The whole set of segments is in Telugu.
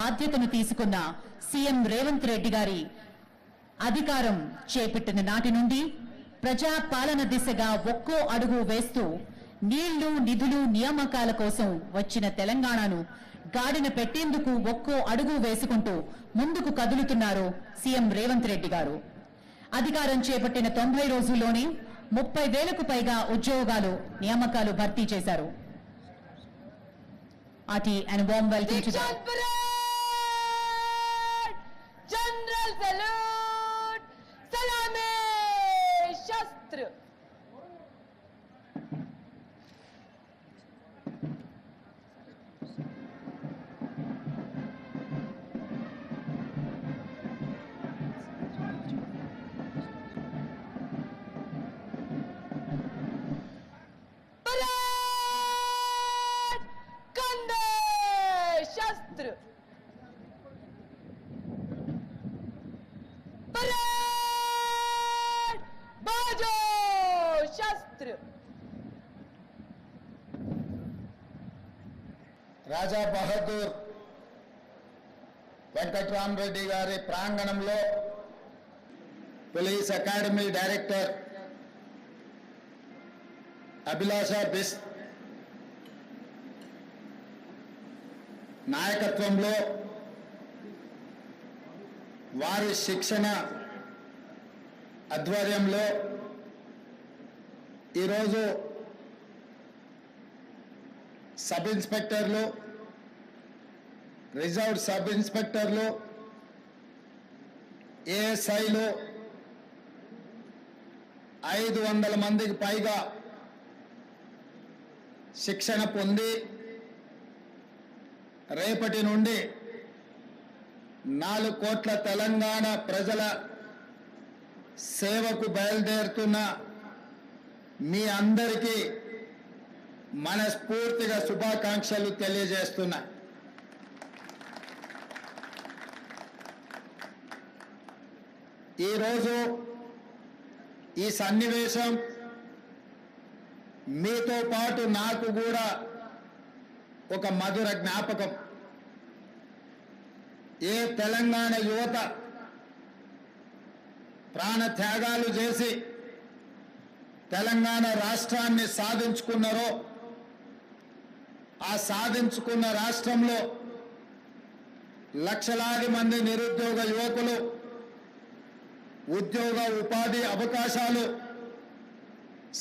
బాధ్యతను తీసుకున్న సీఎం రేవంత్ రెడ్డి గారి అధికారం చేపట్టిన నాటి నుండి ప్రజా పాలన దిశగా ఒక్కో అడుగు వేస్తూ నీళ్ళు నిధులు నియామకాల కోసం వచ్చిన తెలంగాణను గాడిన పెట్టేందుకు ఒక్కో అడుగు వేసుకుంటూ ముందుకు కదులుతున్నారు సీఎం రేవంత్ రెడ్డి గారు. అధికారం చేపట్టిన తొంభై రోజుల్లోనే ముప్పై వేలకు పైగా ఉద్యోగాలు నియామకాలు భర్తీ చేశారు. ఆటి and warm welcome Shastra! Parade! Bajo! Shastra! రాజా బహదూర్ వెంకట్రామరెడ్డి గారి ప్రాంగణంలో police academy director Abhilasha Bisht నాయకత్వంలో వారి శిక్షణ ఆధ్వర్యంలో ఈరోజు సబ్ ఇన్స్పెక్టర్లు రిజర్వ్ సబ్ ఇన్స్పెక్టర్లు ఏఎస్ఐలు ఐదు వందల మందికి పైగా శిక్షణ పొంది రేపటి నుండి నాలుగు కోట్ల తెలంగాణ ప్రజల సేవకు బయలుదేరుతున్న మీ అందరికీ మనస్ఫూర్తిగా శుభాకాంక్షలు తెలియజేస్తున్నా. ఈరోజు ఈ సన్నివేశం మీతో పాటు నాకు కూడా ఒక మధుర జ్ఞాపకం. ఏ తెలంగాణ యువత ప్రాణ త్యాగాలు చేసి తెలంగాణ రాష్ట్రాన్ని సాధించుకున్నారో ఆ సాధించుకున్న రాష్ట్రంలో లక్షలాది మంది నిరుద్యోగ యువకులు ఉద్యోగ ఉపాధి అవకాశాలు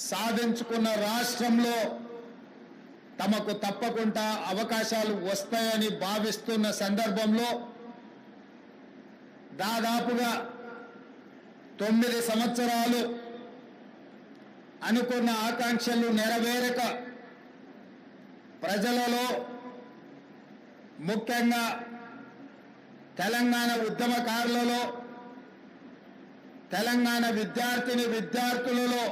సాధించుకున్న రాష్ట్రంలో తమకు తప్పకుండా అవకాశాలు వస్తాయని భావిస్తున్న సందర్భంలో దాదాపుగా తొమ్మిది సంవత్సరాలు అనుకున్న ఆకాంక్షలు నెరవేరక ప్రజలలో ముఖ్యంగా తెలంగాణ ఉద్యమకారులలో తెలంగాణ విద్యార్థిని విద్యార్థులలో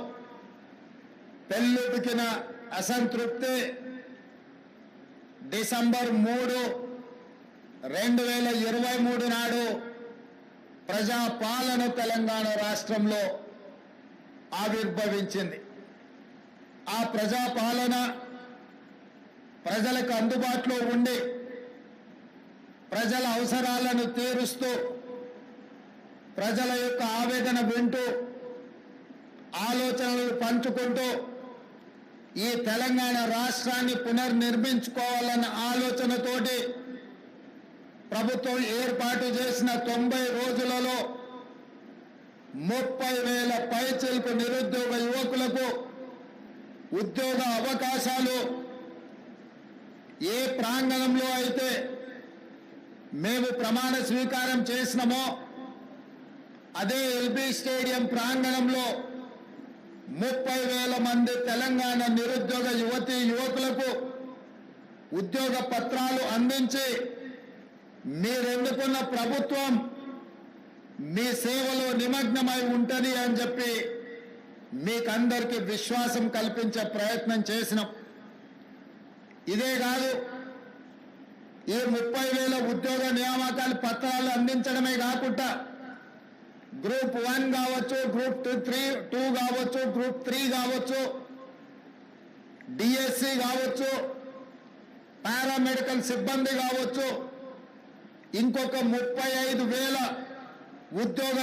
పెళ్ళుబికిన అసంతృప్తి డిసెంబర్ మూడు రెండు వేల ఇరవై మూడు నాడు ప్రజాపాలన తెలంగాణ రాష్ట్రంలో ఆవిర్భవించింది. ఆ ప్రజాపాలన ప్రజలకు అందుబాటులో ఉండి ప్రజల అవసరాలను తీరుస్తూ ప్రజల యొక్క ఆవేదన వింటూ ఆలోచనలు పంచుకుంటూ ఈ తెలంగాణ రాష్ట్రాన్ని పునర్నిర్మించుకోవాలన్న ఆలోచనతోటి ప్రభుత్వం ఏర్పాటు చేసిన తొంభై రోజులలో ముప్పై వేల పైచిల్పు నిరుద్యోగ యువకులకు ఉద్యోగ అవకాశాలు ఏ ప్రాంగణంలో అయితే మేము ప్రమాణ స్వీకారం చేసినామో అదే ఎల్బీ స్టేడియం ప్రాంగణంలో ముప్పై వేల మంది తెలంగాణ నిరుద్యోగ యువతి యువకులకు ఉద్యోగ పత్రాలు అందించి మీరెన్నుకున్న ప్రభుత్వం మీ సేవలో నిమగ్నమై ఉంటది అని చెప్పి మీకందరికీ విశ్వాసం కల్పించే ప్రయత్నం చేసినాం. ఇదే కాదు ఈ ముప్పై వేల ఉద్యోగ నియామకాలు పత్రాలు అందించడమే కాకుండా గ్రూప్ వన్ కావచ్చు గ్రూప్ టూ త్రీ టూ కావచ్చు గ్రూప్ త్రీ కావచ్చు డిఎస్సి కావచ్చు పారామెడికల్ సిబ్బంది కావచ్చు ఇంకొక ముప్పై ఐదు వేల ఉద్యోగ